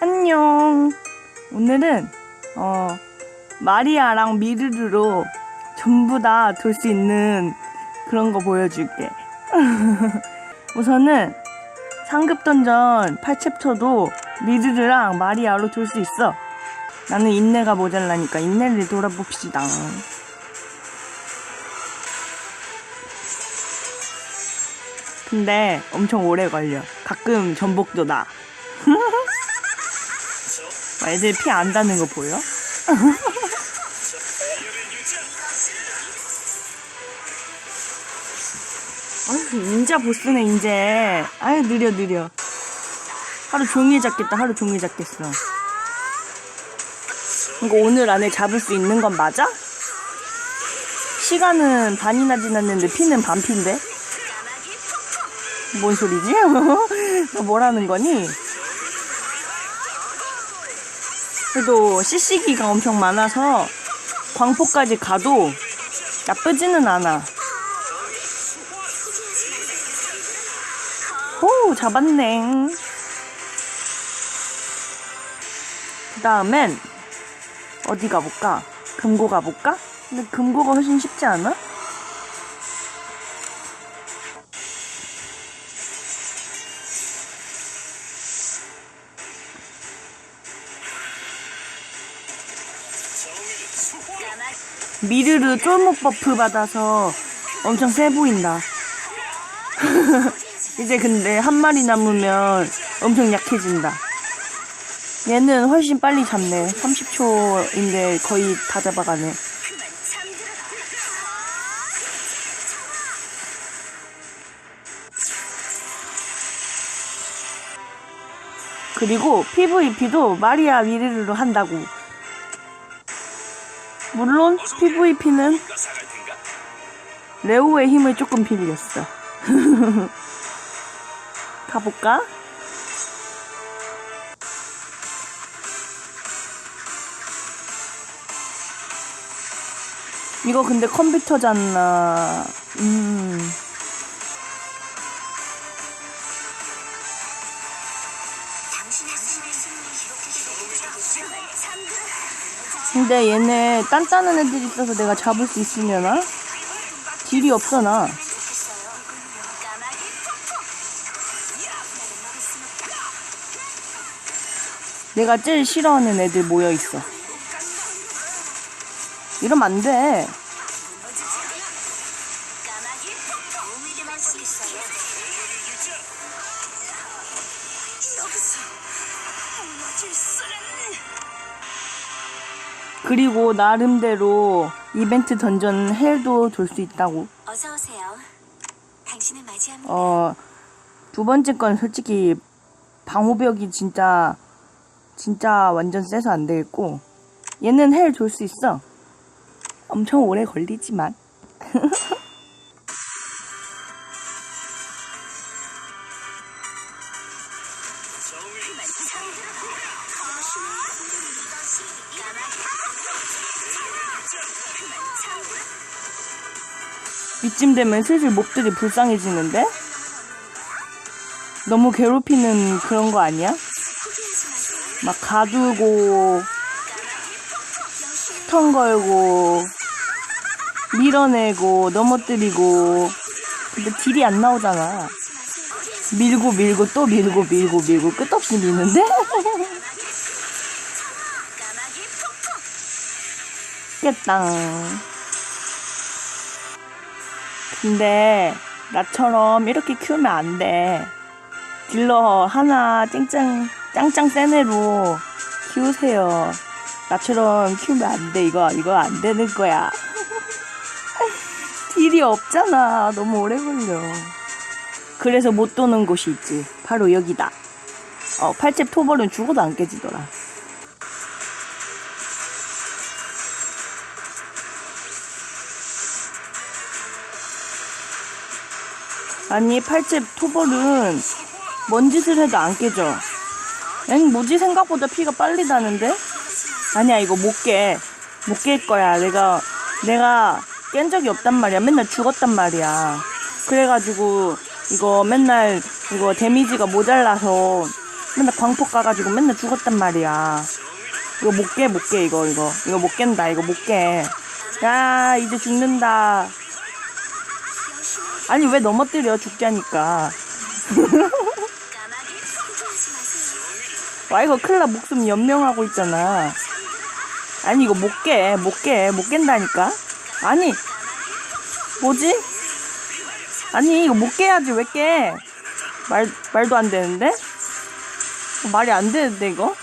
안녕. 오늘은 어 마리아랑 미르르로 전부 다 돌 수 있는 그런 거 보여줄게. 우선은 상급 던전 8챕터도 미르르랑 마리아로 돌 수 있어. 나는 인내가 모자라니까 인내를 돌아봅시다. 근데 엄청 오래 걸려. 가끔 전복도 나. 와, 애들 피 안 닿는 거 보여? 아유, 인자 보스네, 이제. 아유, 느려, 느려. 하루 종일 잡겠다, 하루 종일 잡겠어. 이거 오늘 안에 잡을 수 있는 건 맞아? 시간은 반이나 지났는데 피는 반피인데? 뭔 소리지? 너 뭐라는 거니? 그래도 CC기가 엄청 많아서 광포까지 가도 나쁘지는 않아. 호 잡았네. 그 다음엔 어디 가볼까? 금고 가볼까? 근데 금고가 훨씬 쉽지 않아? 미르르 쫄목 버프 받아서 엄청 세 보인다. 이제 근데 한 마리 남으면 엄청 약해진다. 얘는 훨씬 빨리 잡네. 30초인데 거의 다 잡아가네. 그리고 PVP도 마리아 미르르로 한다고. 물론 PVP는 레오의 힘을 조금 빌렸어. 가볼까? 이거 근데 컴퓨터잖아. 음. 근데 얘네 단단한 애들이 있어서 내가 잡을 수 있으려나? 없어 나. 내가 제일 싫어하는 애들 모여 있어. 이러면 안 돼. 그리고 나름대로 이벤트 던전 헬도 돌 수 있다고. 어서 오세요. 당신을 맞이합니다. 어, 두 번째 건 솔직히 방호벽이 진짜, 진짜 완전 세서 안 되겠고, 얘는 헬 돌 수 있어. 엄청 오래 걸리지만. 이쯤 되면 슬슬 몹들이 불쌍해지는데? 너무 괴롭히는 그런 거 아니야? 막 가두고, 스턴 걸고, 밀어내고, 넘어뜨리고, 근데 딜이 안 나오잖아. 밀고 밀고 또 밀고 밀고 밀고 끝없이 미는데? 깼다. 근데 나처럼 이렇게 키우면 안 돼. 딜러 하나 짱짱 짱짱 센 애로 키우세요. 나처럼 키우면 안 돼. 이거 이거 안 되는 거야. 딜이 없잖아. 너무 오래 걸려. 그래서 못 도는 곳이 있지. 바로 여기다. 어, 팔집 토벌은 죽어도 안 깨지더라. 아니, 팔집 토벌은 뭔 짓을 해도 안 깨져. 엥, 뭐지? 생각보다 피가 빨리 나는데? 아니야, 이거 못 깨. 못 깰 거야. 내가, 내가 깬 적이 없단 말이야. 맨날 죽었단 말이야. 그래가지고, 이거 맨날, 이거 데미지가 모자라서 맨날 광폭 가가지고 맨날 죽었단 말이야. 이거 못 깨, 못 깨, 이거, 이거. 이거 못 깬다, 이거 못 깨. 야, 이제 죽는다. 아니, 왜 넘어뜨려, 죽자니까. 와, 이거 큰일 나, 목숨 연명하고 있잖아. 아니, 이거 못 깨, 못 깨, 못 깬다니까? 아니, 뭐지? 아니, 이거 못 깨야지, 왜 깨? 말, 말도 안 되는데? 말이 안 되는데, 이거?